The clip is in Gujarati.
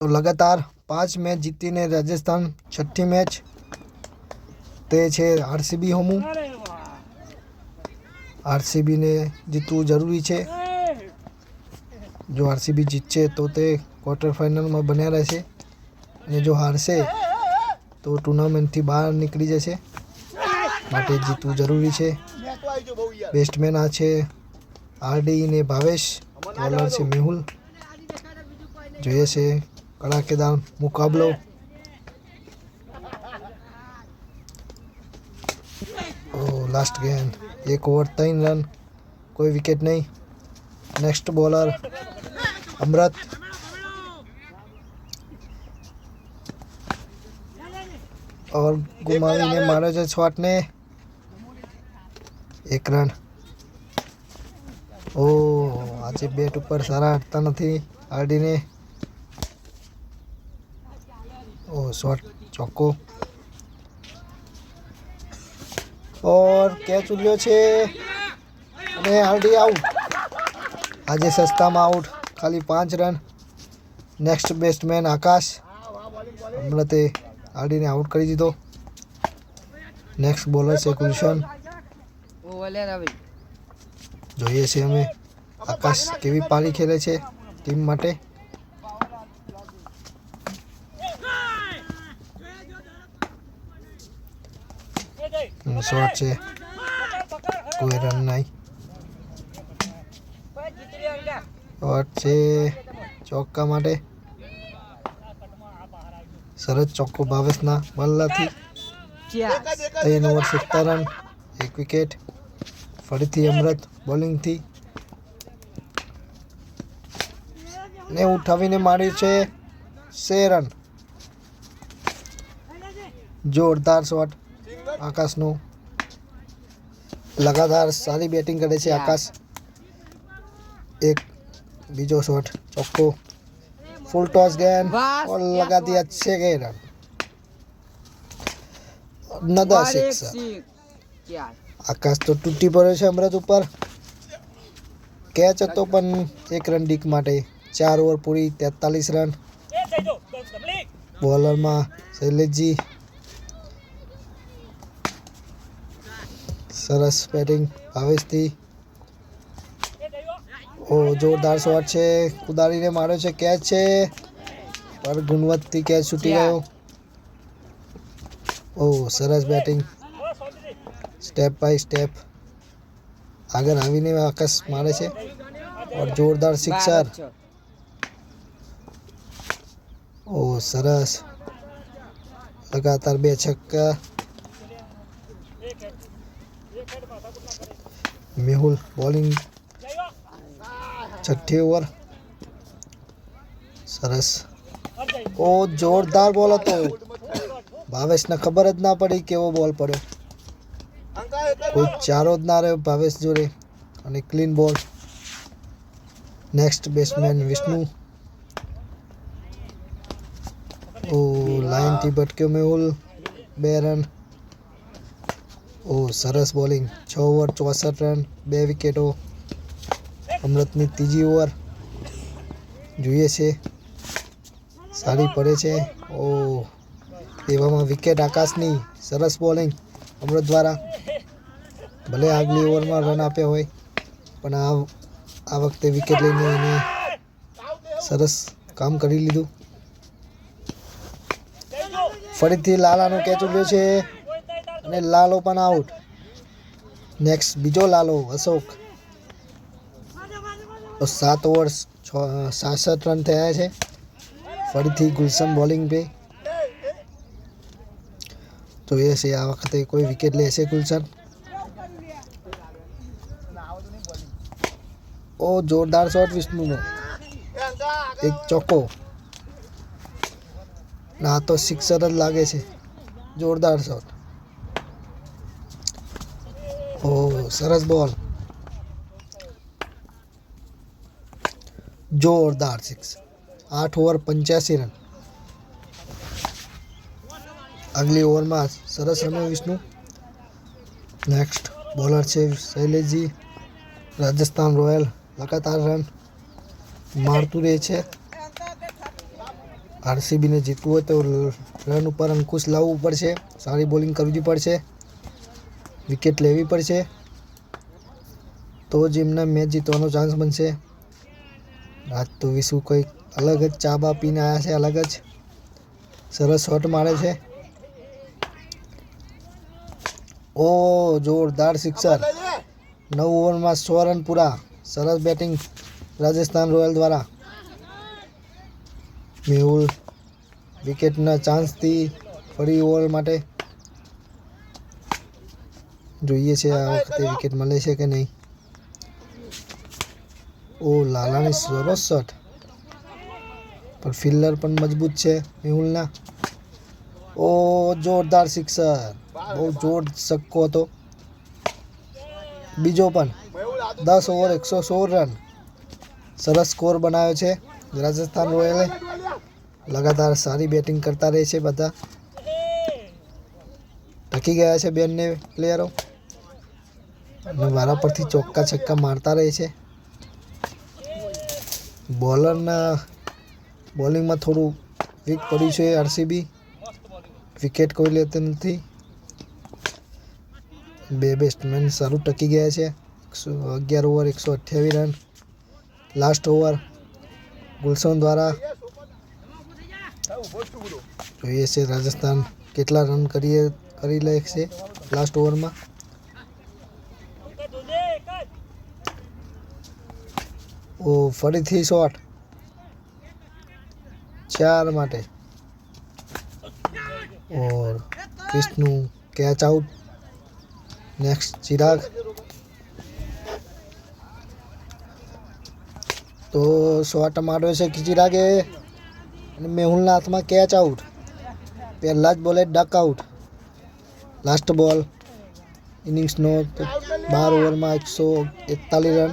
તો લગાતાર પાંચ મેચ જીતીને રાજસ્થાન છઠ્ઠી મેચ તે છે આરસીબી હોમું. આરસીબીને જીતવું જરૂરી છે. જો આરસીબી જીતશે તો તે ક્વાર્ટર ફાઇનલમાં બન્યા રહેશે. અને જો હારશે તો ટુર્નામેન્ટથી બહાર નીકળી જશે. માટે જીતવું જરૂરી છે. બેસ્ટમેન આ છે આરડી ને ભાવેશ બોલર છે મેહુલ. જોઈએ છે કડાકેદાર મુકાબલો. લાસ્ટ ગેમ એક ઓવર ત્રણ રન કોઈ વિકેટ નહીં. Next bowler Amrut. ઓર ગુમાવીને મારે છે શોટને એક રન ઓ, આજે બેટ ઉપર સારા હટતા નથી આરડીને. ઓ શોટ ચોક્કો ઓર કેચ ઉડ્યો છે? અને આરડી આઉટ. આજે સસ્તામાં આઉટ. ખાલી પાંચ રન. નેક્સ્ટ બેસ્ટમેન આકાશ. હમણાં તે આરડીને આઉટ કરી દીધો. નેક્સ્ટ બોલર છે ગુલશન જોઈએ છે અમે. આકાશ કેવી પારી ખેલે છે ટીમ માટે? શોર્ટ છે? કોઈ રન નહીં. શોર્ટ છે ચોક્કા માટે? સરસ ચોક્કો ભાવેશના બલ્લાથી. ત્રણ ઓવર સિત્તેર રન, એક વિકેટ. ફરીથી અમૃત બોલિંગથી. ને ઉઠાવીને માર્યું છે સે રન જોરદાર શોટ. આકાશનું લગાતાર સારી બેટિંગ કરે છે આકાશ. એક બીજો શોટ ચોખ્ખો. ફૂલ ટોસ ગેન ઓર લગા દિયા છે કે રન નદા સિક્સ આકાશ તો તૂટી પડ્યો છે અમૃત ઉપર. કેચ હતો પણ એક રન ડીક માટે. ચાર ઓવર પૂરી તેતાલીસ રન બોલરમાં શૈલેષજી. સરસ બેટિંગ ભાવેશથી. ઓ જોરદાર શોટ છે. કુદારીને માર્યો છે કેચ છે. પર ગુણવત્તી કેચ છૂટી ગયો. ઓ સરસ બેટિંગ. Step by step. આગળ આવીને આકાશ મારે છે. ઓર જોરદાર સિક્સર. ઓ સરસ. લગાતાર બે છક્કા. મેહુલ બોલિંગ. છઠ્ઠી ઓવર. સરસ. ઓ જોરદાર બોલ હતો. ભાવેશને ખબર જ ના પડી કેવો બોલ પડ્યો. કોઈ ચારો જ ના રહ્યો ભાવેશ જોડે. અને ક્લીન બોલ નેક્સ્ટ બેટ્સમેન વિષ્ણુ. ઓ લાઇનથી ભટક્યો મેહુલ. બે રન ઓ, સરસ બોલિંગ. છ ઓવર, ચોસઠ રન, બે વિકેટો. અમૃતની ત્રીજી ઓવર. જોઈએ છે. સારી પડે છે. ઓ, એવામાં વિકેટ આકાશની. સરસ બોલિંગ અમૃત દ્વારા. ભલે આગલી ઓવરમાં રન આપ્યા હોય, પણ આ આ વખતે વિકેટ લઈને એને સરસ કામ કરી લીધું. ફરીથી લાલાનો કેચ ઉડ્યો છે. અને લાલો પણ આઉટ નેક્સ્ટ બીજો લાલો, અશોક. તો સાત ઓવર સાસઠ રન થયા છે. ફરીથી ગુલશન બોલિંગ પે. જોઈએ છે, આ વખતે કોઈ વિકેટ લેશે ગુલશન? ઓ, જોરદાર શોટ વિષ્ણુનો. એક ચોકો. ના, તો સિક્સર જ લાગે છે. જોરદાર શોટ ઓ સરસ બોલ. જોરદાર સિક્સ આઠ ઓવર પંચ્યાસી રન આગલી ઓવરમાં સરસ રમ્યો વિષ્ણુ. નેક્સ્ટ બોલર છે શૈલેષજી રાજસ્થાન રોયલ લગાતાર રન મારતું રહે છે. આરસીબીને જીતવું હોય તો રન ઉપર અંકુશ લાવવું પડશે. સારી બોલિંગ કરવી પડશે. વિકેટ લેવી પડશે. તો જ એમને મેચ જીતવાનો ચાન્સ બનશે. આજ તો વિશુ કંઈક અલગ જ ચા બા પીને આવ્યા છે, અલગ જ. સરસ શોટ મારે છે. ઓ, જોરદાર સિક્સર નવ ઓવરમાં સો રન પૂરા. સરસ બેટિંગ રાજસ્થાન રોયલ દ્વારા. મેહુલ વિકેટના ચાન્સથી ફરી ઓવર માટે જોઈએ છે આ વખતે વિકેટ મળે છે કે નહીં. ઓ લાલાની સરસ શોટ પણ ફિલ્ડર પણ મજબૂત છે, મેહુલના. ઓ જોરદાર સિક્સર બહુ જોર સક્કો હતો. બીજો પણ દસ ઓવર એકસો સોળ રન સરસ સ્કોર બનાવ્યો છે રાજસ્થાન રોયલે. લગાતાર સારી બેટિંગ કરતા રહે છે બધા. ટકી ગયા છે બેનને પ્લેયરો અને વારા પરથી ચોક્કા છક્કા મારતા રહે છે. બોલરના બોલિંગમાં થોડું વીક પડ્યું છે આરસીબી વિકેટ કોઈ લેતું નથી. બે બેટ્સમેન સારું ટકી ગયા છે. એકસો અગિયાર ઓવર એકસો અઠ્યાવીસ રન લાસ્ટ ઓવર ગુલશન દ્વારા. જોઈએ છે રાજસ્થાન કેટલા રન કરીએ કરી લે છે લાસ્ટ ઓવરમાં ઓ, ફરીથી શોટ. ચાર માટે. ઓર Vishnu, catch out. Next Chirag. તો શોટ માર્યો છે ચિરાગે? અને મેહુલના હાથમાં કેચ આઉટ. પહેલા જ બોલે ડક આઉટ. લાસ્ટ બોલ ઇનિંગ્સનો બાર ઓવરમાં એકસો એકતાલીસ રન